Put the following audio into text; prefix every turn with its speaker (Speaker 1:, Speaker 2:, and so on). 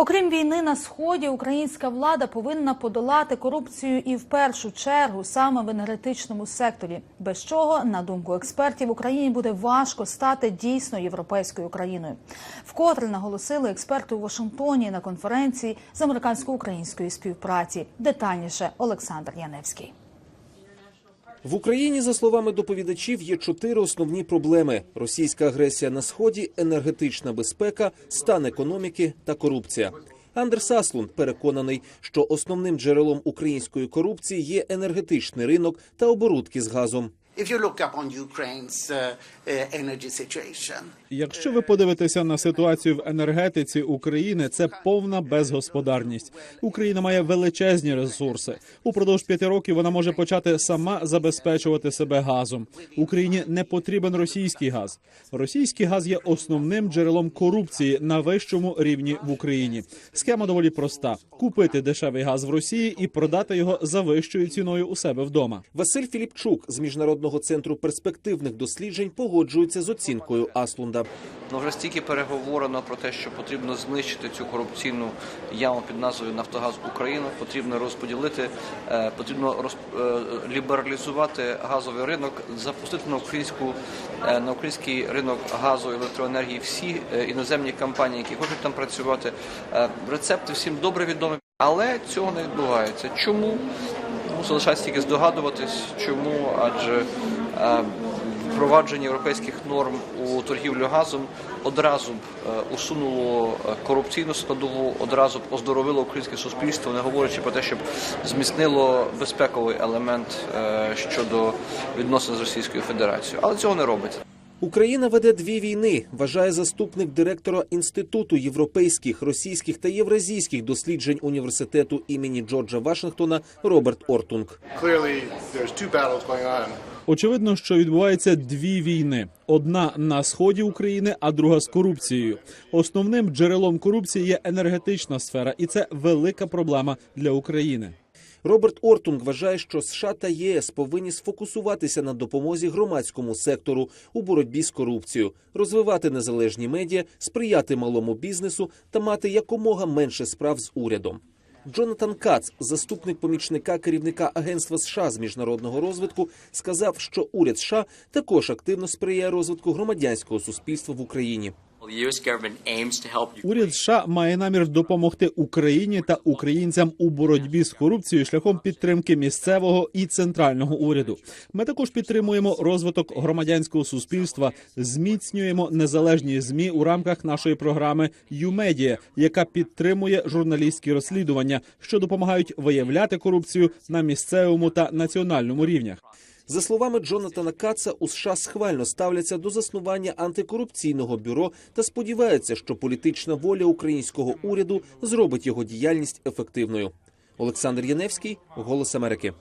Speaker 1: Окрім війни на сході, українська влада повинна подолати корупцію і в першу чергу саме в енергетичному секторі. Без чого, на думку експертів, Україні буде важко стати дійсно європейською країною. Вкотре наголосили експерти у Вашингтоні на конференції з американсько-української співпраці. Детальніше Олександр Яневський.
Speaker 2: В Україні, за словами доповідачів, є чотири основні проблеми: російська агресія на сході, енергетична безпека, стан економіки та корупція. Андер Саслунд переконаний, що основним джерелом української корупції є енергетичний ринок та оборудки з газом.
Speaker 3: If you look upon Ukraine's uh, uh, energy situation,
Speaker 4: Якщо ви подивитеся на ситуацію в енергетиці України, це повна безгосподарність. Україна має величезні ресурси. Упродовж п'яти років вона може почати сама забезпечувати себе газом. Україні не потрібен російський газ. Російський газ є основним джерелом корупції на вищому рівні в Україні. Схема доволі проста: купити дешевий газ в Росії і продати його за вищою ціною у себе вдома.
Speaker 2: Василь Філіпчук з міжнародного центру перспективних досліджень погоджується з оцінкою Аслунда.
Speaker 5: Ну вже стільки переговорено про те, що потрібно знищити цю корупційну яму під назвою Нафтогаз Україна. Потрібно розподілити, е, потрібно роз, е, лібералізувати газовий ринок, запустити на українську е, на український ринок газу і електроенергії всі іноземні компанії, які хочуть там працювати. Рецепти всім добре відомі, але цього не відбувається. Чому? Ну, залишається тільки здогадуватись, чому, адже е, впровадження європейських норм у торгівлю газом одразу б е, усунуло е, корупційну складову, одразу б оздоровило українське суспільство, не говорячи про те, щоб зміцнило безпековий елемент щодо відносин з Російською Федерацією. Але цього не робиться.
Speaker 2: Україна веде дві війни, вважає заступник директора Інституту європейських, російських та євразійських досліджень університету імені Джорджа Вашингтона Роберт Ортунг.
Speaker 4: Очевидно, що відбуваються дві війни: одна на сході України, а друга з корупцією. Основним джерелом корупції є енергетична сфера, і це велика проблема для України.
Speaker 2: Роберт Ортунг вважає, що США та ЄС повинні сфокусуватися на допомозі громадському сектору у боротьбі з корупцією, розвивати незалежні медіа, сприяти малому бізнесу та мати якомога менше справ з урядом. Джонатан Кац, заступник помічника керівника Агентства США з міжнародного розвитку, сказав, що уряд США також активно сприяє розвитку громадянського суспільства в Україні.
Speaker 4: Уряд США має намір допомогти Україні та українцям у боротьбі з корупцією шляхом підтримки місцевого і центрального уряду. Ми також підтримуємо розвиток громадянського суспільства, зміцнюємо незалежні змі у рамках нашої програми «ЮМедіа», яка підтримує журналістські розслідування, що допомагають виявляти корупцію на місцевому та національному рівнях.
Speaker 2: За словами Джонатана Каца, у США схвально ставляться до заснування антикорупційного бюро та сподіваються, що політична воля українського уряду зробить його діяльність ефективною. Олександр Яневський, Голос Америки.